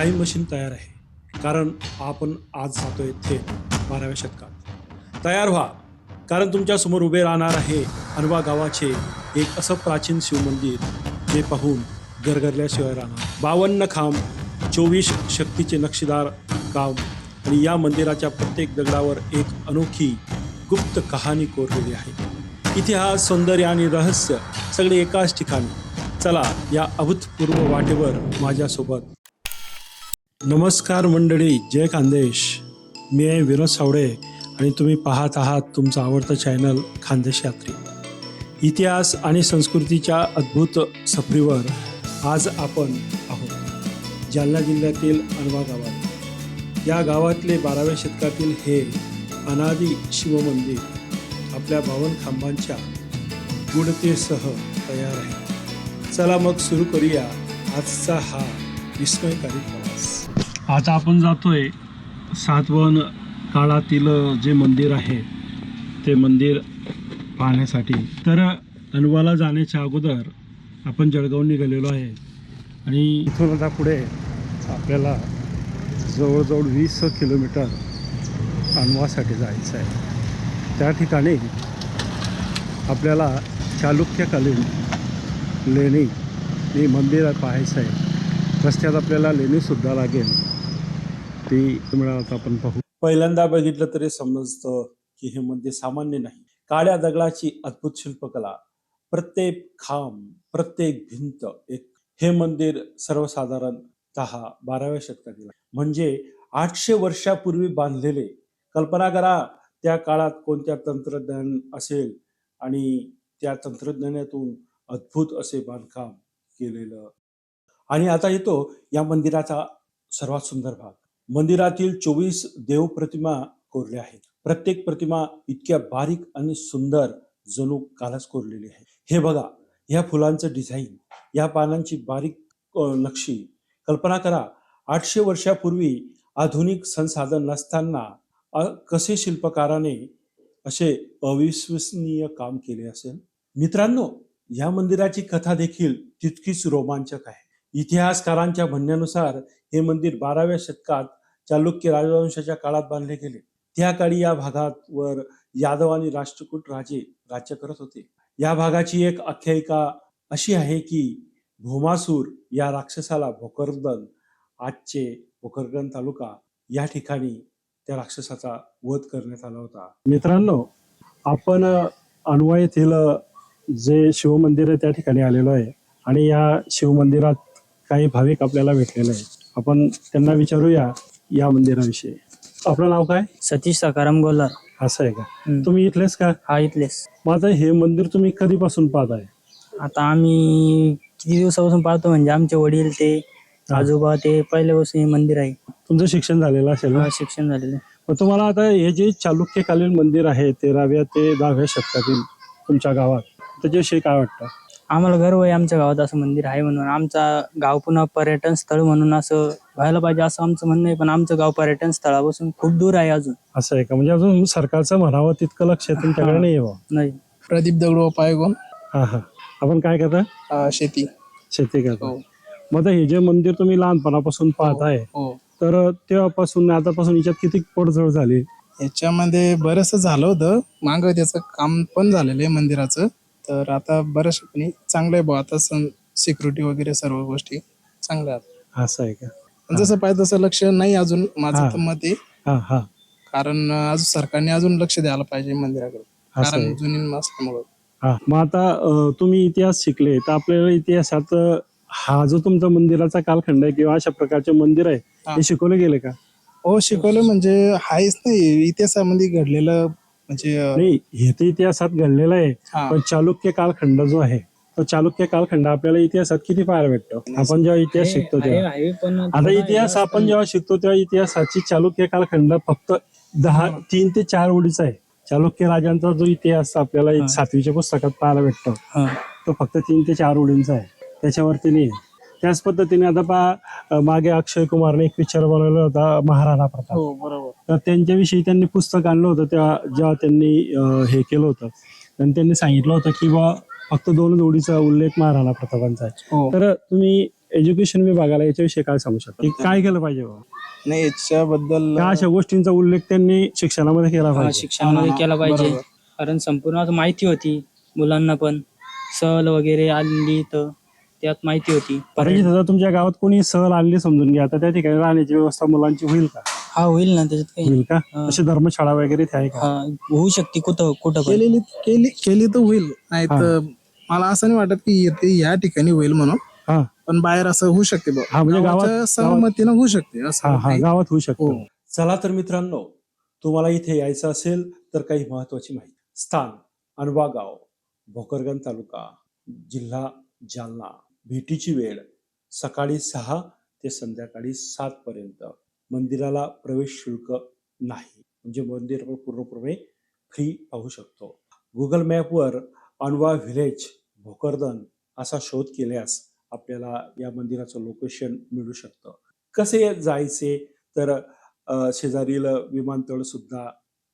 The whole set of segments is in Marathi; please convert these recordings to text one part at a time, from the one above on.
टाईम मशीन तयार आहे. कारण आपण आज जातोय थेट बाराव्या शतकात. तयार व्हा. कारण तुमच्यासमोर उभे राहणार आहे अनवा गावाचे एक असं प्राचीन शिवमंदिर जे पाहून गरगरल्याशिवाय राहणार. बावन्न खांब चोवीस शक्तीचे नक्षीदार काम आणि या मंदिराच्या प्रत्येक दगडावर एक अनोखी गुप्त कहाणी कोरलेली आहे. इतिहास सौंदर्य आणि रहस्य सगळे एकाच ठिकाणी. चला या अभूतपूर्व वाटेवर माझ्यासोबत नमस्कार मंडळी जय खानदेश. मी आहे विनोद सावडे आणि तुम्ही पाहत आहात तुमचं आवडतं चॅनल खानदेश यात्री. इतिहास आणि संस्कृतीच्या अद्भुत सफरीवर आज आपण आहोत. जालना जिल्ह्यातील अनवा गावात. या गावातले बाराव्या शतकातील हे अनादी शिवमंदिर आपल्या बावन खांबांच्या गुणतेसह तयार आहे. चला मग सुरू करूया आजचा हा विस्मयकारी प्रवास आता आपण जातोय सातवन काळातील जे मंदिर आहे ते मंदिर पाहण्यासाठी. तर अनवाला जाण्याच्या अगोदर आपण जळगाव निघालेलो आहे. आणि इथून आता पुढे आपल्याला जवळजवळ वीस किलोमीटर अनवासाठी जायचं आहे. त्या ठिकाणी आपल्याला चालुक्यकालीन लेणी हे मंदिर पाहायचं आहे. रस्त्यात आपल्याला लेणीसुद्धा लागेल. ती मिळाला आपण पाहू. पहिल्यांदा बघितलं तरी समजतं की हे मंदिर सामान्य नाही. काळ्या दगडाची अद्भुत शिल्पकला प्रत्येक खांब प्रत्येक भिंत एक हे मंदिर सर्वसाधारणतः बाराव्या शतकातील. म्हणजे आठशे वर्षापूर्वी बांधलेले. कल्पना करा त्या काळात कोणत्या तंत्रज्ञान असेल आणि त्या तंत्रज्ञानातून अद्भुत असे बांधकाम केलेलं आणि आता येतो या मंदिराचा सर्वात सुंदर भाग. मंदिरातील चोवीस देवप्रतिमा कोरल्या आहेत. प्रत्येक प्रतिमा इतक्या बारीक आणि सुंदर जणू कालच कोरलेली आहे. हे बघा या फुलांचं डिझाईन या पानांची बारीक नक्षी. कल्पना करा आठशे वर्षापूर्वी आधुनिक संसाधन नसताना कसे शिल्पकाराने असे अविश्वसनीय काम केले असेल? मित्रांनो या मंदिराची कथा देखील तितकीच रोमांचक आहे. इतिहासकारांच्या म्हणण्यानुसार हे मंदिर बाराव्या शतकात चालुक्य राजवंशाच्या काळात बांधले गेले. त्या काळी या भागावर यादव आणि राष्ट्रकूट राजे राज्य करत होते. या भागाची एक आख्यायिका अशी आहे की भोमासूर या राक्षसाला भोकरदन आजचे भोकरदन तालुका या ठिकाणी त्या राक्षसाचा वध करण्यात आला होता. मित्रांनो आपण अनवा येथील जे शिवमंदिर आहे त्या ठिकाणी आलेलो आहे. आणि या शिवमंदिरात काही भाविक आपल्याला भेटलेले आहे आपण त्यांना विचारूया या मंदिराविषयी. आपलं नाव काय? सतीश सकाराम गोलार. असं आहे का? हम्म. तुम्ही इथलेच का? हा इथलेच. मग आता हे मंदिर तुम्ही कधीपासून पाहताय आता आम्ही किती दिवसापासून पाहतो म्हणजे आमचे वडील ते आजोबा ते पहिल्यापासून हे मंदिर आहे. तुमचं शिक्षण झालेलं असेल ना? हा, शिक्षण झालेलं आहे. मग तुम्हाला आता हे जे चालुक्यकालीन मंदिर आहे तेराव्या ते दहाव्या शतकातील तुमच्या गावात त्याच्याविषयी काय वाटतं? आम्हाला गर्व आहे आमच्या गावात असं मंदिर आहे म्हणून. आमचा गाव पुन्हा पर्यटन स्थळ म्हणून असं व्हायला पाहिजे असं आमचं म्हणणं आहे पण आमचं गाव पर्यटन स्थळापासून खूप दूर आहे अजून. असं आहे का? म्हणजे अजून सरकारचं म्हणावं तितकं लक्ष तुमच्याकडे नाही आहे बुवा. नाही प्रदीप दगडू पायगोन हा हा. आपण काय करता? अं, शेती. शेती करता. हो. मग आता हे जे मंदिर तुम्ही लहानपणापासून पाहताय हो. तर तेव्हापासून आतापासून याच्यात किती पडझड झाली? याच्यामध्ये बरंचसं झालं होतं. माग त्याचं काम पण झालेलं आहे मंदिराचं. तर आता बऱ्याचपणे चांगलं आहे बुवा आता सिक्युरिटी वगैरे सर्व गोष्टी चांगल्या आहेत. असं आहे का? पण जसं पाहिजे तसं लक्ष नाही अजून माझं हा. तर मत आहे. हा हा. कारण अजून सरकारने अजून लक्ष द्यायला पाहिजे मंदिराकडे. असं कारण. जुनी असल्यामुळं हा. मग आता अं, तुम्ही इतिहास शिकले तर आपल्याला इतिहासात अं, हा जो तुमचा मंदिराचा कालखंड आहे किंवा अशा प्रकारचे मंदिर आहे हा. ते शिकवले गेले का? हो शिकवलं म्हणजे हायच नाही. इतिहासामध्ये घडलेलं म्हणजे अं, नाही हे तर इतिहासात घडलेलं आहे. पण चालुक्य कालखंड जो आहे तो चालुक्य कालखंड आपल्याला इतिहासात किती पाहायला भेटतो? आपण जेव्हा इतिहास शिकतो तेव्हा. आहे पण आता इतिहास आपण जेव्हा शिकतो तेव्हा इतिहासाची चालुक्य कालखंड फक्त दहा तीन ते चार ओळीचा आहे. चालुक्य राजांचा जो इतिहास आपल्याला एक सातवीच्या पुस्तकात पाहायला भेटतो हा. तो फक्त तीन ते चार ओळींचा आहे. त्याच्यावरती नाही. आहे. त्याच पद्धतीने आता पहा मागे अक्षय कुमारने एक पिक्चर बनवला होता महाराणा प्रताप. हो बरोबर. तर त्यांच्याविषयी त्यांनी पुस्तक आणलं होतं तेव्हा जेव्हा त्यांनी हे केलं होतं. आणि त्यांनी सांगितलं होतं की बा फक्त दोन जोडीचा उल्लेख महाराणा प्रतापांचा आहे. हो. तर तुम्ही एज्युकेशन विभागाला याच्याविषयी काय सांगू शकता? की काय केलं पाहिजे बाबा? नाही याच्याबद्दल त्या अशा गोष्टींचा उल्लेख त्यांनी शिक्षणामध्ये केला पाहिजे. शिक्षणामध्ये केला पाहिजे. बरोबर. कारण संपूर्ण माहिती होती मुलांना पण. सहल वगैरे आली तर त्यात माहिती होती. इथं जर तुमच्या गावात कोणी सहल आणली समजून घ्या तर त्या ठिकाणी राहण्याची व्यवस्था मुलांची होईल का? हा होईल ना त्याच्यात काही होईल का? हा. अशी धर्मशाळा वगैरे इथे आहे का? हा, होऊ शकते कुठं कुठं पण. केलेली केली केली तर होईल. नाही तर मला असं नाही वाटत की येथे या ठिकाणी होईल म्हणून. हा. पण बाहेर असं होऊ शकते बघ. हा, म्हणजे गावात- गावाच्या सहमतीनं होऊ शकते असं हा हा काही. गावात होऊ शकतो. हो. चला तर मित्रांनो तुम्हाला इथे यायचं असेल तर काही महत्वाची माहिती. स्थान अनवा गाव भोकरगण तालुका जिल्हा जालना. भेटीची वेळ सकाळी सहा ते संध्याकाळी सात पर्यंत. मंदिराला प्रवेश शुल्क नाही. म्हणजे मंदिर आपण पूर्णपणे फ्री पाहू शकतो. गुगल मॅपवर अनवा व्हिलेज भोकरदन असा शोध केल्यास आपल्याला या मंदिराचं लोकेशन मिळू शकतं. कसे जायचे? तर शेजारील विमानतळ सुद्धा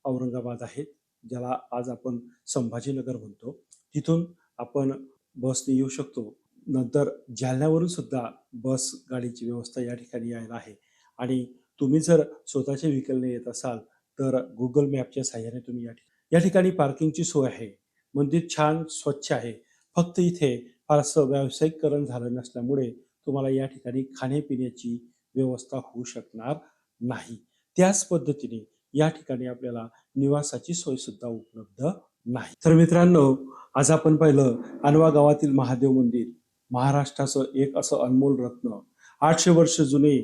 औरंगाबाद आहे ज्याला आज आपण संभाजीनगर म्हणतो. तिथून आपण बसने येऊ शकतो. नंतर जालन्यावरून सुद्धा बस गाडीची व्यवस्था या ठिकाणी यायला आहे. आणि तुम्ही जर स्वतःच्या व्हेकलने येत असाल तर गुगल मॅपच्या साह्याने तुम्ही या ठिकाणी या ठिकाणी पार्किंगची सोय आहे. मंदिर छान स्वच्छ आहे. फक्त इथे फारसं व्यावसायिककरण झालं नसल्यामुळे तुम्हाला या ठिकाणी खाण्यापिण्याची व्यवस्था होऊ शकणार नाही. त्याच पद्धतीने या ठिकाणी आपल्याला निवासाची सोय सुद्धा उपलब्ध नाही. तर मित्रांनो आज आपण पाहिलं अनवा गावातील महादेव मंदिर. महाराष्ट्राचं एक असं अनमोल रत्न. आठशे वर्ष जुने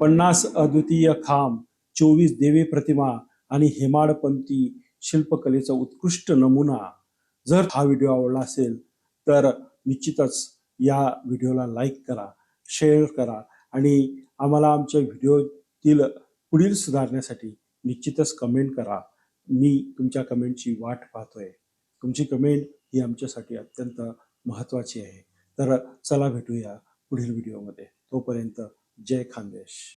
पन्नास अद्वितीय खांब चोवीस देवी प्रतिमा आणि हेमाडपंथी शिल्पकलेचा उत्कृष्ट नमुना. जर हा व्हिडिओ आवडला असेल तर निश्चितच या व्हिडिओला लाईक करा शेअर करा आणि आम्हाला आमच्या व्हिडिओतील पुढील सुधारण्यासाठी निश्चितच कमेंट करा. मी तुमच्या कमेंटची वाट पाहतोय. तुमची कमेंट ही आमच्यासाठी अत्यंत महत्त्वाची आहे. तर चला भेटूया पुढील व्हिडिओमध्ये. तोपर्यंत जय खानदेश.